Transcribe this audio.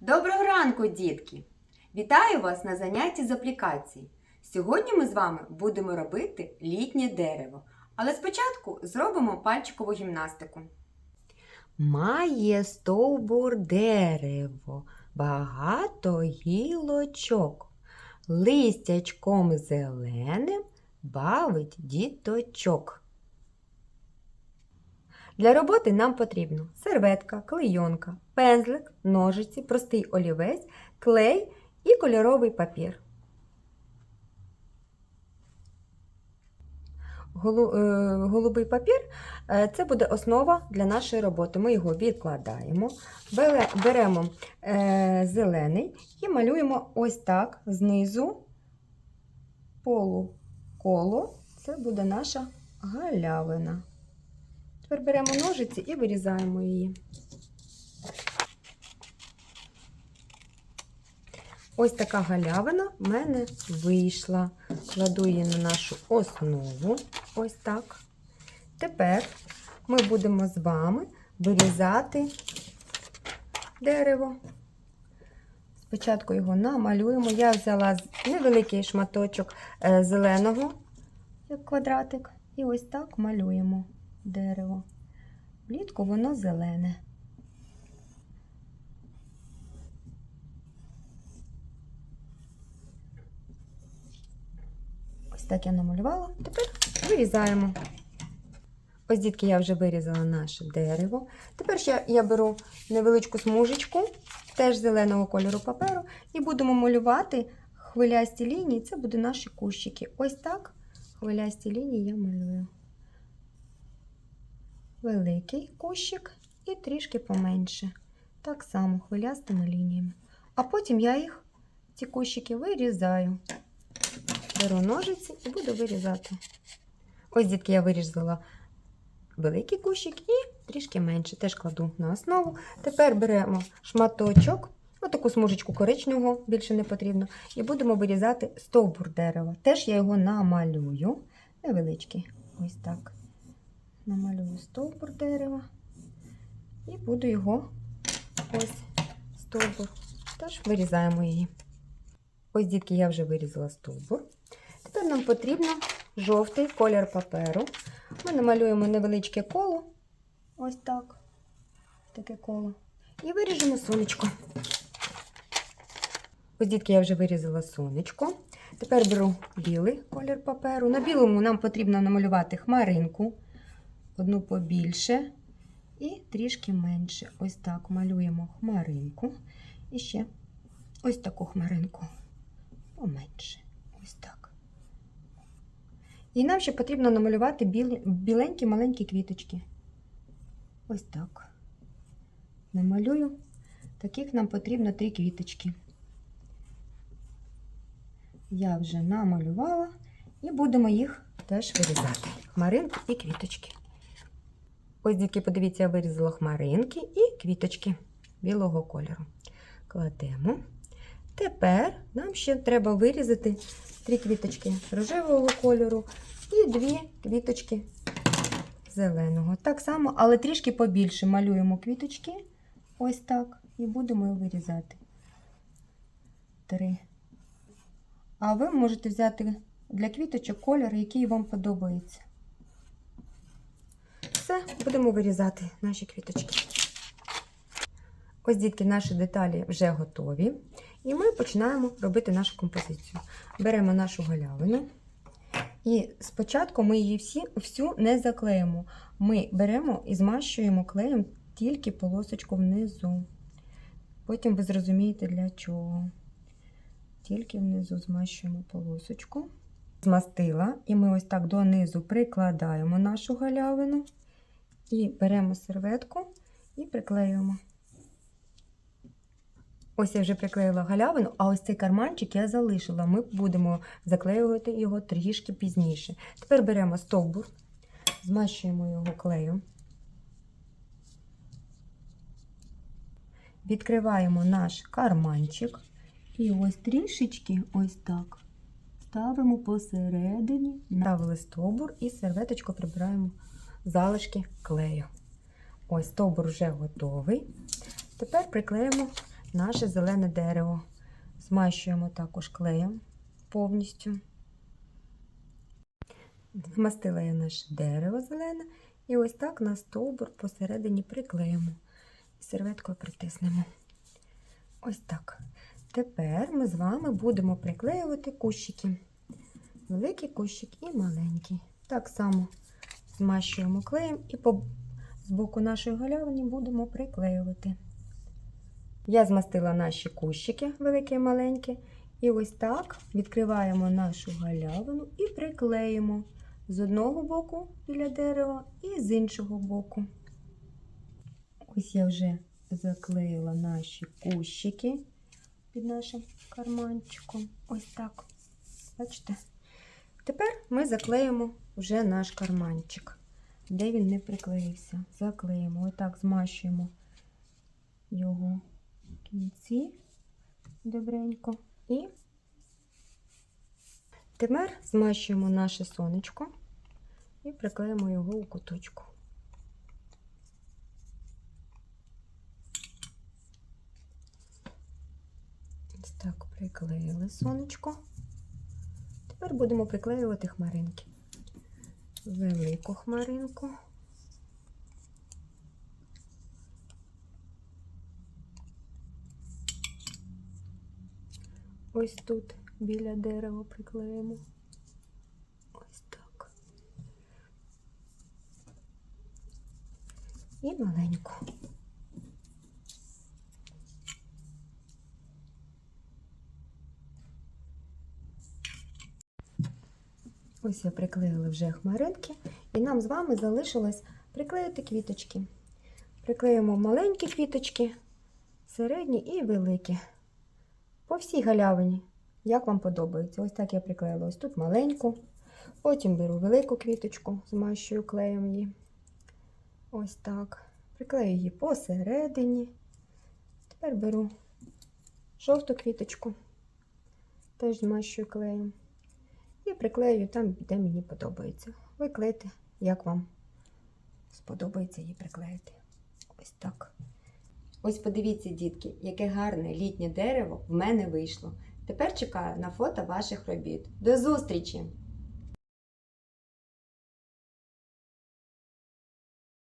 Доброго ранку, дітки! Вітаю вас на занятті з аплікації. Сьогодні ми з вами будемо робити літнє дерево. Але спочатку зробимо пальчикову гімнастику. Має стовбур дерево, багато гілочок. Листячком зеленим бавить діточок. Для роботи нам потрібно серветка, клейонка, пензлик, ножиці, простий олівець, клей і кольоровий папір. Е, Голубий папір е, це буде основа для нашої роботи. Ми його відкладаємо, беремо е, зелений і малюємо ось так знизу полуколо. Це буде наша галявина. Тепер беремо ножиці і вирізаємо її. Ось така галявина в мене вийшла. Кладу її на нашу основу. Ось так. Тепер ми будемо з вами вирізати дерево. Спочатку його намалюємо. Я взяла невеликий шматочок е, зеленого, як квадратик, і ось так малюємо дерево. Влітку воно зелене. Ось так я намалювала. Тепер вирізаємо. Ось, дітки, я вже вирізала наше дерево. Тепер ще я беру невеличку смужечку, теж зеленого кольору паперу, і будемо малювати хвилясті лінії. Це будуть наші кущики. Ось так хвилясті лінії я малюю великий кущик і трішки поменше. Так само хвилястими лініями. А потім я їх, ці кущики, вирізаю. Беру ножиці і буду вирізати. Ось, дітки, я вирізала великий кущик і трішки менше. Теж кладу на основу. Тепер беремо шматочок, отаку смужечку коричневого, більше не потрібно, і будемо вирізати стовбур дерева. Теж я його намалюю. Невеличкий. Ось так намалюю стовбур дерева і буду його ось стовбур. Теж вирізаємо її. Ось, дітки, я вже вирізала стовбур. Тепер нам потрібно жовтий колір паперу. Ми намалюємо невеличке коло. Ось так. Таке коло. І виріжемо сонечко. Ось, дітки, я вже вирізала сонечко. Тепер беру білий колір паперу. На білому нам потрібно намалювати хмаринку одну побільше і трішки менше. Ось так малюємо хмаринку. І ще ось таку хмаринку поменше. Ось так. І нам ще потрібно намалювати біленькі маленькі квіточки. Ось так. Намалюю. Таких нам потрібно три квіточки. Я вже намалювала і будемо їх теж вирізати. Хмаринки і квіточки. Ось, дітки, подивіться, я вирізала хмаринки і квіточки білого кольору. Кладемо. Тепер нам ще треба вирізати три квіточки рожевого кольору і дві квіточки зеленого. Так само, але трішки побільше малюємо квіточки. Ось так. І будемо вирізати. Три. А ви можете взяти для квіточок колір, який вам подобається. Все, будемо вирізати наші квіточки. Ось, дітки, наші деталі вже готові. І ми починаємо робити нашу композицію. Беремо нашу галявину. І спочатку ми її всі, всю не заклеїмо. Ми беремо і змащуємо клеєм тільки полосочку внизу. Потім ви зрозумієте, для чого. Тільки внизу змащуємо полосочку. Змастила, і ми ось так донизу прикладаємо нашу галявину. І беремо серветку і приклеюємо. Ось я вже приклеїла галявину, а ось цей карманчик я залишила. Ми будемо заклеювати його трішки пізніше. Тепер беремо стовбур, змащуємо його клею. Відкриваємо наш карманчик. І ось трішечки, ось так, ставимо посередині, ставили стовбур і серветочку прибираємо залишки клею. Ось стовбур вже готовий. Тепер приклеїмо наше зелене дерево. Змащуємо також клеєм повністю. Вмастила я наше дерево зелене і ось так на стовбур посередині приклеїмо. І серветкою притиснемо. Ось так. Тепер ми з вами будемо приклеювати кущики. Великий кущик і маленький. Так само змащуємо клеєм і по з боку нашої галявини будемо приклеювати. Я змастила наші кущики, великі і маленькі. І ось так відкриваємо нашу галявину і приклеїмо з одного боку біля дерева і з іншого боку. Ось я вже заклеїла наші кущики під нашим карманчиком. Ось так. Бачите? Тепер ми заклеїмо вже наш карманчик, де він не приклеївся. Заклеїмо, отак змащуємо його в кінці добренько. І тепер змащуємо наше сонечко і приклеїмо його у куточку. Ось так приклеїли сонечко. Тепер будемо приклеювати хмаринки. Велику хмаринку. Ось тут біля дерева приклеїмо. Ось так. І маленьку. Ось я приклеїла вже хмаринки, і нам з вами залишилось приклеїти квіточки. Приклеїмо маленькі квіточки, середні і великі. По всій галявині, як вам подобається. Ось так я приклеїла ось тут маленьку. Потім беру велику квіточку, змащую клеєм її. Ось так. Приклею її посередині. Тепер беру жовту квіточку, теж змащую клеєм. І приклею там, де мені подобається. Ви клейте, як вам сподобається її приклеїти. Ось так. Ось подивіться, дітки, яке гарне літнє дерево в мене вийшло. Тепер чекаю на фото ваших робіт. До зустрічі!